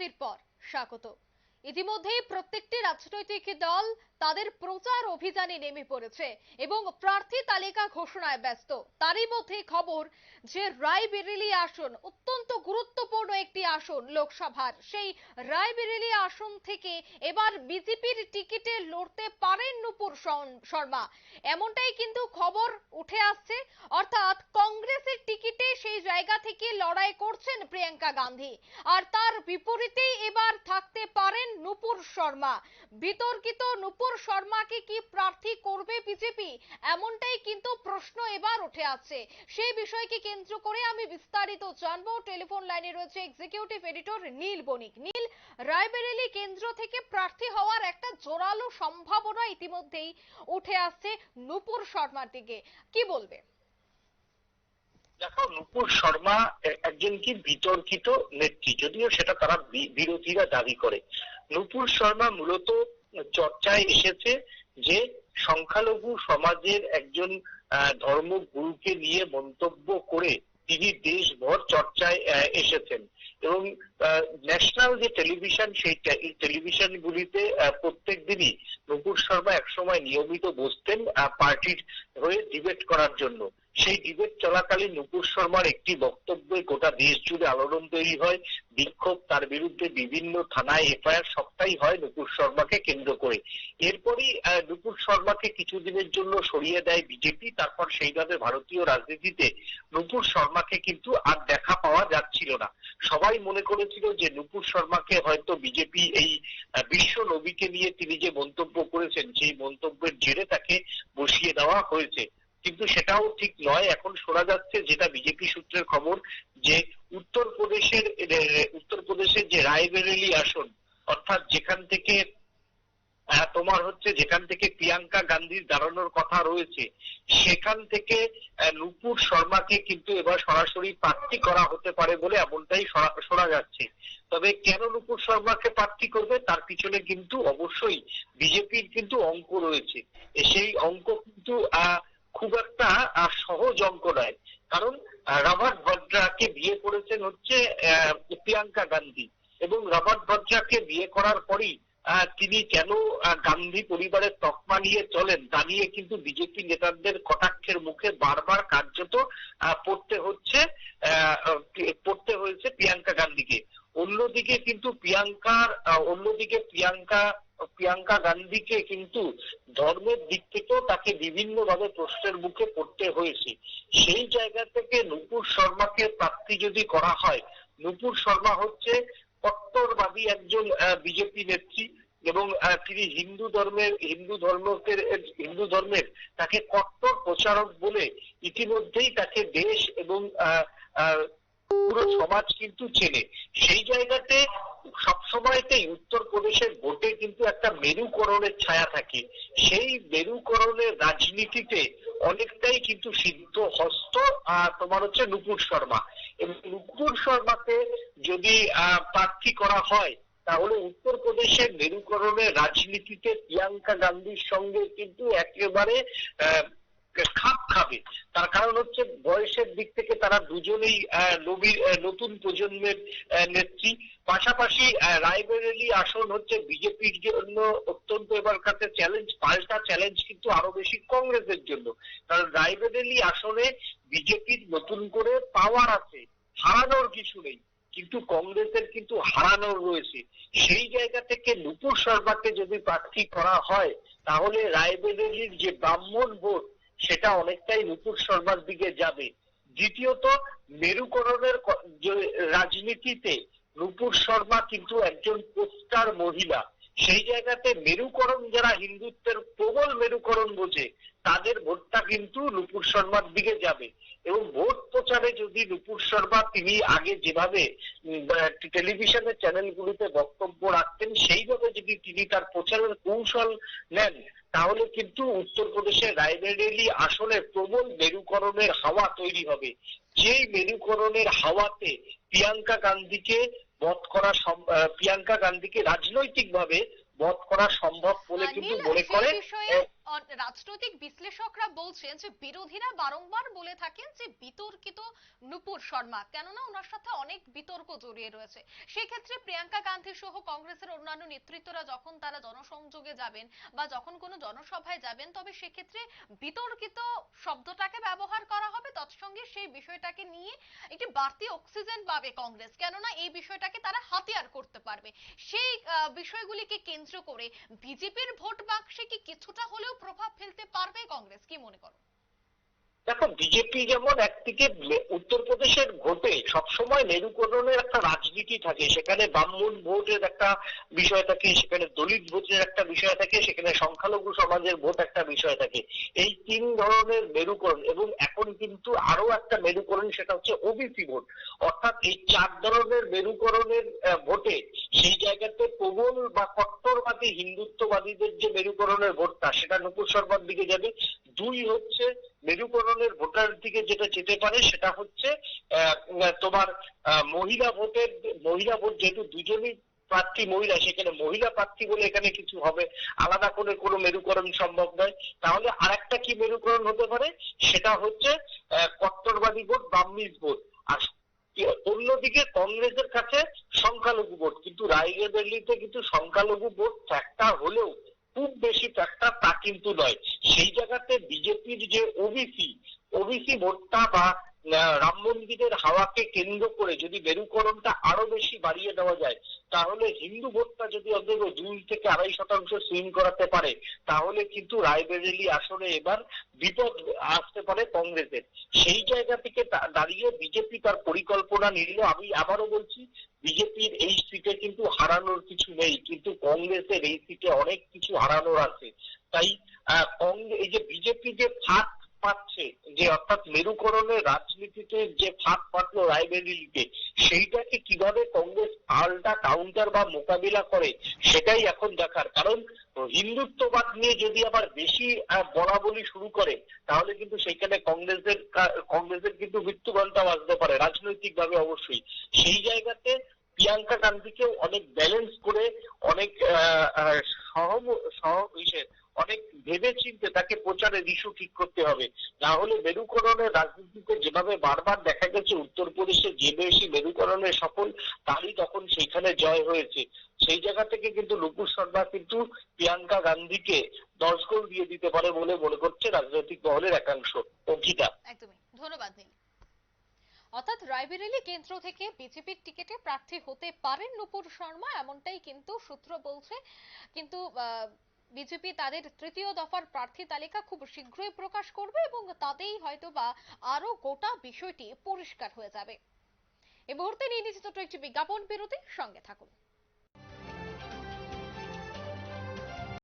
বিরতির পর স্বাগত। ইতিমধ্যেই প্রত্যেকটি রাজনৈতিক দল তাদের প্রচার অভিযানে নেমে পড়েছে এবং প্রার্থী তালিকা ঘোষণায় ব্যস্ত। তারই মধ্যে খবর যে রায়বেরেলি আসন অত্যন্ত গুরুত্বপূর্ণ একটি আসন লোকসভার। সেই রায়বেরেলি আসন থেকে এবার বিজেপির টিকিটে লড়তে পারেন নুপুর শর্মা। এমনটাই কিন্তু খবর উঠে আসছে। অর্থাৎ কংগ্রেসের টিকিটে সেই জায়গা থেকে লড়াই করছেন প্রিয়াঙ্কা গান্ধী। আর তার বিপরীতেই এবার থাকতে পারেন নুপুর শর্মা। বিতর্কিত নুপুর শর্মাকে কি প্রার্থী করবে বিজেপি? এমনটাই কিন্তু প্রশ্ন এবার উঠে আসছে। সেই বিষয়কে কেন্দ্র করে আমি বিস্তারিত জানব। টেলিফোন লাইনে রয়েছে এক্সিকিউটিভ এডিটর নীল বণিক। নীল, রায়বেরেলি কেন্দ্র থেকে প্রার্থী হওয়ার একটা জোরালো সম্ভাবনা ইতিমধ্যেই উঠে আসছে নুপুর শর্মার দিকে। কি বলবে? দেখো নুপুর শর্মা একজন কি বিতর্কিত নেত্রী? যদিও সেটা তারা বিরোধীরা দাবি করে। নুপুর শর্মা মূলত চর্চায় এসেছে যে সংখ্যালঘু সমাজের একজন ধর্মগুরুকে নিয়ে মন্তব্য করে তিনি দেশভর চর্চায় এসেছেন। এবং ন্যাশনাল যে টেলিভিশন, সেই টেলিভিশন গুলিতে প্রত্যেক দিনই নুপুর শর্মা একসময় নিয়মিত বসতেন পার্টির হয়ে ডিবেট করার জন্য। সেই ডিবেট চলাকালীন নুপুর শর্মার একটি বক্তব্যে গোটা দেশ জুড়ে আলোড়ন তৈরি হয়। বিক্ষোভ তার বিরুদ্ধে বিভিন্ন থানায় এফআইআর সবটাই হয় নুপুর শর্মাকে কেন্দ্র করে। এরপরই নুপুর শর্মাকে কিছুদিনের জন্য সরিয়ে দেয় বিজেপি। তারপর সেইভাবে ভারতীয় রাজনীতিতে নুপুর শর্মাকে কিন্তু আর দেখা পাওয়া যাচ্ছিল না। সবাই মনে করেছিল যে নুপুর শর্মাকে হয়তো বিজেপি এই বিশ্ব নবীকে নিয়ে তিনি যে মন্তব্য করেছেন, সেই মন্তব্যের জেরে তাকে বসিয়ে দেওয়া হয়েছে। কিন্তু সেটাও ঠিক নয়। এখন শোনা যাচ্ছে যেটা বিজেপি সূত্রের খবর যে এ, উত্তরপ্রদেশের যে রায়বেরেলি আসন অর্থাৎ যেখান থেকে তোমার হচ্ছে যেখান থেকে প্রিয়াঙ্কা গান্ধীর দাঁড়ানোর কথা রয়েছে সেখান থেকে নুপুর শর্মাকে কিন্তু এবার সরাসরি প্রার্থী করা হতে পারে বলে এমনটাই শোনা যাচ্ছে। তবে কেন নুপুর শর্মাকে প্রার্থী করবে? তার পিছনে কিন্তু অবশ্যই বিজেপির কিন্তু অঙ্ক রয়েছে। সেই অঙ্ক কিন্তু আহ, খুব একটা সহজ অঙ্ক নয়। কারণ রবার্ট ভদ্রাকে বিয়ে করেছেন হচ্ছে প্রিয়াঙ্কা গান্ধী। এবং রবার্ট ভদ্রাকে বিয়ে করার পরই তিনি কেন গান্ধী পরিবারের তকমা নিয়ে চলেন, তা নিয়ে কিন্তু বিজেপি নেতাদের কটাক্ষের মুখে বারবার কার্যত পড়তে হচ্ছে পড়তে হয়েছে প্রিয়াঙ্কা গান্ধীকে। অন্যদিকে কিন্তু প্রিয়াঙ্কার অন্যদিকে প্রিয়াঙ্কা প্রিয়াঙ্কা গান্ধীকে কিন্তু ধর্মের দিক থেকেও তাকে বিভিন্ন ভাবে প্রশ্নের মুখে পড়তে হয়েছে। সেই জায়গা থেকে নুপুর শর্মাকে প্রার্থী যদি করা হয়, নুপুর শর্মা হচ্ছে কট্টরবাদী একজন বিজেপি নেত্রী এবং তিনি হিন্দু ধর্মের, হিন্দু ধর্মকে, হিন্দু ধর্মের তাকে কট্টর প্রচারক বলে ইতিমধ্যেই তাকে দেশ এবং পুরো সমাজ কিন্তু চেনে। সেই জায়গাতে সবসময়তেই উত্তরপ্রদেশের ভোটে কিন্তু একটা মেরুকরণের ছায়া থাকে। সেই মেরুকরণের রাজনীতিতে অনেকটাই কিন্তু সিদ্ধ হস্ত তোমার হচ্ছে নুপুর শর্মা। এবং নুপুর শর্মাকে যদি প্রার্থী করা হয়, তাহলে উত্তরপ্রদেশের মেরুকরণের রাজনীতিতে প্রিয়াঙ্কা গান্ধীর সঙ্গে কিন্তু একেবারে খাপ খাবে। তার কারণ হচ্ছে বয়সের দিক থেকে তারা দুজনেই নতুন প্রজন্মের নেত্রী। পাশাপাশি রায়বেরেলি আসন হচ্ছে বিজেপির জন্য অত্যন্ত এবার কাছে চ্যালেঞ্জ পাল্টা চ্যালেঞ্জ কিন্তু আরও বেশি কংগ্রেসের জন্য। কারণ রায়বেরেলি আসনে বিজেপির নতুন করে পাওয়ার আছে, হারানোর কিছু নেই। কিন্তু কংগ্রেসের কিন্তু হারানোর রয়েছে। সেই জায়গা থেকে নুপুর শর্মাকে যদি প্রার্থী করা হয়, তাহলে রায়বেরেলির যে ব্রাহ্মণ ভোট সেটা অনেকটাই নুপুর শর্মার দিকে যাবে। দ্বিতীয়ত, মেরুকরণের রাজনীতিতে নুপুর শর্মা কিন্তু একজন পোস্টার মহিলা। সেই জায়গাতে মেরুকরণ যারা হিন্দুত্বের প্রবল মেরুকরণ বোঝে, তাদের ভোটটা কিন্তু নুপুর শর্মার দিকে যাবে। এবং ভোট প্রচারে যদি নুপুর শর্মা তিনি আগে যেভাবে টেলিভিশনের চ্যানেলগুলিতে বক্তব্য রাখতেন, সেইভাবে যদি তিনি তার প্রচারের কৌশল নেন, তাহলে কিন্তু উত্তরপ্রদেশের রায়বেরেলি আসলে প্রবল মেরুকরণের হাওয়া তৈরি হবে। যেই মেরুকরণের হাওয়াতে প্রিয়াঙ্কা গান্ধীকে বধ করা প্রিয়াঙ্কা গান্ধীকে রাজনৈতিকভাবে বধ করা সম্ভব বলে কিন্তু মনে করে রাজনৈতিক বিশ্লেষকরা বলছেন যে বিরোধীরা বারংবার বলে থাকেন যে বিতর্কিত নুপুর শর্মা, কেননা ওনার সাথে অনেক বিতর্ক জড়িয়ে রয়েছে। সেক্ষেত্রে প্রিয়াঙ্কা গান্ধী সহ কংগ্রেসের অন্যান্য নেতৃত্বরা যখন তারা জনসংযোগে যাবেন বা যখন কোনো জনসভায় যাবেন, তবে সেক্ষেত্রে বিতর্কিত শব্দটাকে ব্যবহার করা হবে। তৎসঙ্গে সেই বিষয়টাকে নিয়ে একটি বাড়তি অক্সিজেন পাবে কংগ্রেস, কেননা এই বিষয়টাকে তারা হাতিয়ার করতে পারবে। সেই বিষয়গুলিকে কেন্দ্র করে বিজেপির ভোট বাক্সে কি কিছুটা হলেও প্রভাব ফেলতে পারবে কংগ্রেস কি মনে করো? দেখো বিজেপি যেমন একদিকে উত্তরপ্রদেশের ভোটে সবসময় মেরুকরণের একটা রাজনীতি থাকে, সেখানে ব্রাহ্মণ ভোটের একটা বিষয় থাকে, সেখানে দলিত ভোটের একটা বিষয় থাকে, সেখানে সংখ্যালঘু সমাজের ভোট একটা বিষয় থাকে। এই তিন ধরনের মেরুকরণ এবং এখন কিন্তু আরও একটা মেরুকরণ, সেটা হচ্ছে ওবিসি ভোট। অর্থাৎ এই চার ধরনের মেরুকরণের ভোটে সেই জায়গাতে প্রবল বা কট্টরবাদী হিন্দুত্ববাদীদের যে মেরুকরণের ভোটটা, সেটা নুপুর শর্মার দিকে যাবে। দুই হচ্ছে মেরুকরণের ভোটার দিকে যেটা যেতে পারে সেটা হচ্ছে তোমার মহিলা ভোটের, মহিলা ভোট যেহেতু দুজনই প্রার্থী মহিলা, সেখানে মহিলা প্রার্থী বলে এখানে কিছু হবে, আলাদা করে কোনো মেরুকরণ সম্ভব নয়। তাহলে আরেকটা কি মেরুকরণ হতে পারে? সেটা হচ্ছে কট্টরবাদী ভোট ব্রাহ্মিস ভোট। আর অন্যদিকে কংগ্রেসের কাছে সংখ্যালঘু ভোট। কিন্তু রায়গেলিতে কিন্তু সংখ্যালঘু ভোট ফ্যাক্টর হলেও খুব বেশি ফ্যাক্টর তা কিন্তু নয়। সেই জায়গাতে বিজেপির যে ওবিসি ওবিসি ভোটটা বা রাম মন্দিরের হাওয়াকে কেন্দ্র করে যদি মেরুকরণটা আরও বেশি বাড়িয়ে দেওয়া যায়, তাহলে হিন্দু ভোটটা যদি অন্তত দুই থেকে আড়াই শতাংশ সুইং করাতে পারে, তাহলে কিন্তু রায়বেরেলি আসনে এবার বিপদ আসতে পারে কংগ্রেসের। সেই জায়গা থেকে দাঁড়িয়ে বিজেপি তার পরিকল্পনা নিল। আমি আবারও বলছি, বিজেপির এই সিটে কিন্তু হারানোর কিছু নেই, কিন্তু কংগ্রেসের এই সিটে অনেক কিছু হারানোর আছে। তাই এই যে বিজেপি যে ফাঁক পাচ্ছে যে অর্থাৎ মেরুকরণের রাজনীতিতে যে ফাঁক পাতলো রায়বেরিলিতে সেইটাকে কীভাবে কংগ্রেস পাল্টা কাউন্টার বা মোকাবিলা করে সেটাই এখন দেখার। কারণ হিন্দুত্ববাদ নিয়ে যদি আবার বেশি আহ, বলা বলি শুরু করে তাহলে কিন্তু সেখানে কংগ্রেসের কংগ্রেসের কিন্তু মৃত্যু ঘণ্টা বাজতে পারে রাজনৈতিক ভাবে অবশ্যই। সেই জায়গাতে প্রিয়াঙ্কা গান্ধীকেও অনেক ব্যালেন্স করে, অনেক অনেক ভেবে চিনতে তাকে প্রচারের ইস্যু ঠিক করতে হবে। না হলে মেরুকরণের রাজনীতিতে যেভাবে বারবার দেখা গেছে, উত্তরপ্রদেশে যে বেশি মেরুকরণে সফল, তারই তখন সেইখানে জয় হয়েছে। সেই জায়গা থেকে কিন্তু নুপুর শর্মা কিন্তু প্রিয়াঙ্কা গান্ধীকে দশ গোল দিয়ে দিতে পারে বলে মনে করছে রাজনৈতিক মহলের একাংশ। অঙ্কিতা। একদমই। ধন্যবাদ অর্থাৎ রায়বেরেলি কেন্দ্র থেকে বিজেপির টিকিটে প্রার্থী হতে পারেন নুপুর শর্মা, এমনটাই কিন্তু সূত্র বলছে। কিন্তু বিজেপি তাদের তৃতীয় দফার প্রার্থী তালিকা খুব শীঘ্রই প্রকাশ করবে এবং তাতেই হয়তো বা আরও গোটা বিষয়টি পরিষ্কার হয়ে যাবে। এ মুহূর্তে নিয়ে নিচ্ছি ছোট্ট একটি বিজ্ঞাপন বিরতি, সঙ্গে থাকুন।